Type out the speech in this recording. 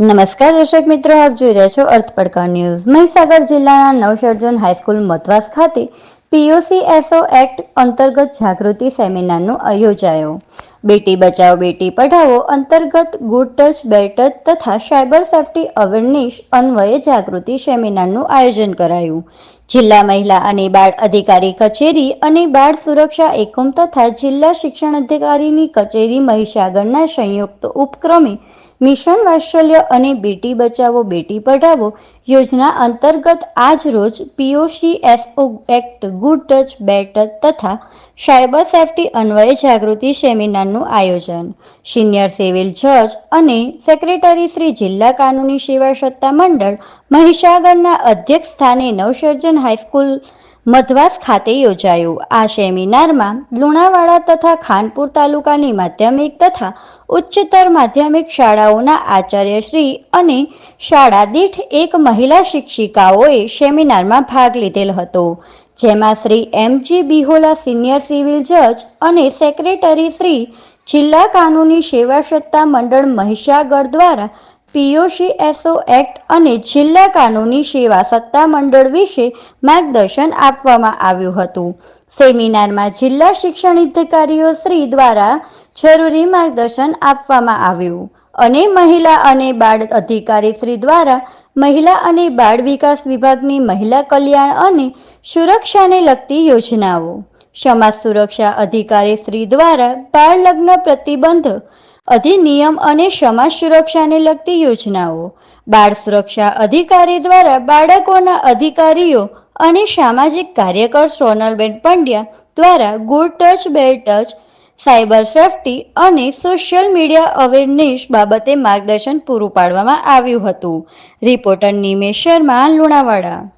નમસ્કાર દર્શક મિત્રો, આપ જોઈ રહ્યા છો અર્થ પડકાર ન્યૂઝ. મહીસાગર જિલ્લાના નવસર્જન હાઈસ્કૂલ મધવાસ ખાતે પીઓસી એસઓ એક્ટ અંતર્ગત જાગૃતિ સેમિનારનું યોજાયો બેટી બચાવો, બેટી પઢાઓ અંતર્ગત ગુડ ટચ બેડ તથા સાયબર સેફટી અવેરનેસ અન્વયે જાગૃતિ સેમિનારનું આયોજન કરાયું. જિલ્લા મહિલા અને બાળ અધિકારી કચેરી અને બાળ સુરક્ષા એકમ તથા જિલ્લા શિક્ષણ અધિકારીની કચેરી મહીસાગરના સંયુક્ત ઉપક્રમે મિશન વાત્સલ્ય અને બેટી બચાવો, બેટી પઢાવો યોજના અંતર્ગત આજ રોજ POC SO act, good touch, bad તથા સાયબર સેફટી અન્વયે જાગૃતિ સેમિનારનું આયોજન. સિનિયર સિવિલ જજ અને સેક્રેટરી શ્રી જિલ્લા કાનૂની સેવા સત્તા મંડળ મહીસાગરના અધ્યક્ષ સ્થાને નવસર્જન હાઈસ્કૂલ મધવાસ ખાતે યોજાયું. આ સેમિનારમાં લુણાવાડા તથા ખાનપુર તાલુકાની માધ્યમિક તથા ઉચ્ચતર માધ્યમિક શાળાઓના આચાર્યશ્રી અને શાળા દીઠ એક મહિલા શિક્ષિકાઓએ સેમિનારમાં ભાગ લીધેલ હતો. જેમાં Shri MG Bihola senior civil જજ અને સેક્રેટરી શ્રી જિલ્લા કાનૂની સેવા સત્તા મંડળ મહિષાગર દ્વારા પીઓસી એસઓ એક્ટ અને જિલ્લા કાનૂની સેવા સત્તામંડળ વિશે માર્ગદર્શન આપવામાં આવ્યું હતું. સેમિનારમાં જિલ્લા શિક્ષણ અધિકારીઓ શ્રી દ્વારા જરૂરી માર્ગદર્શન આપવામાં આવ્યું અને મહિલા અને બાળ અધિકારી શ્રી દ્વારા મહિલા અને બાળ વિકાસ વિભાગની મહિલા કલ્યાણ અને સુરક્ષાને લગતી યોજનાઓ સમાજ સુરક્ષા અધિકારી શ્રી દ્વારા બાળ લગ્ન પ્રતિબંધ અધિનિયમ અને સમાજ સુરક્ષાને લગતી યોજનાઓ, બાળ સુરક્ષા અધિકારી દ્વારા બાળકોના અધિકારીઓ અને સામાજિક કાર્યકર સોનલબેન પંડ્યા દ્વારા good touch, bad touch, cyber safety અને સોશિયલ મીડિયા અવેરનેસ બાબતે માર્ગદર્શન પૂરું પાડવામાં આવ્યું હતું. રિપોર્ટર નિમેશ શર્મા, લુણાવાડા.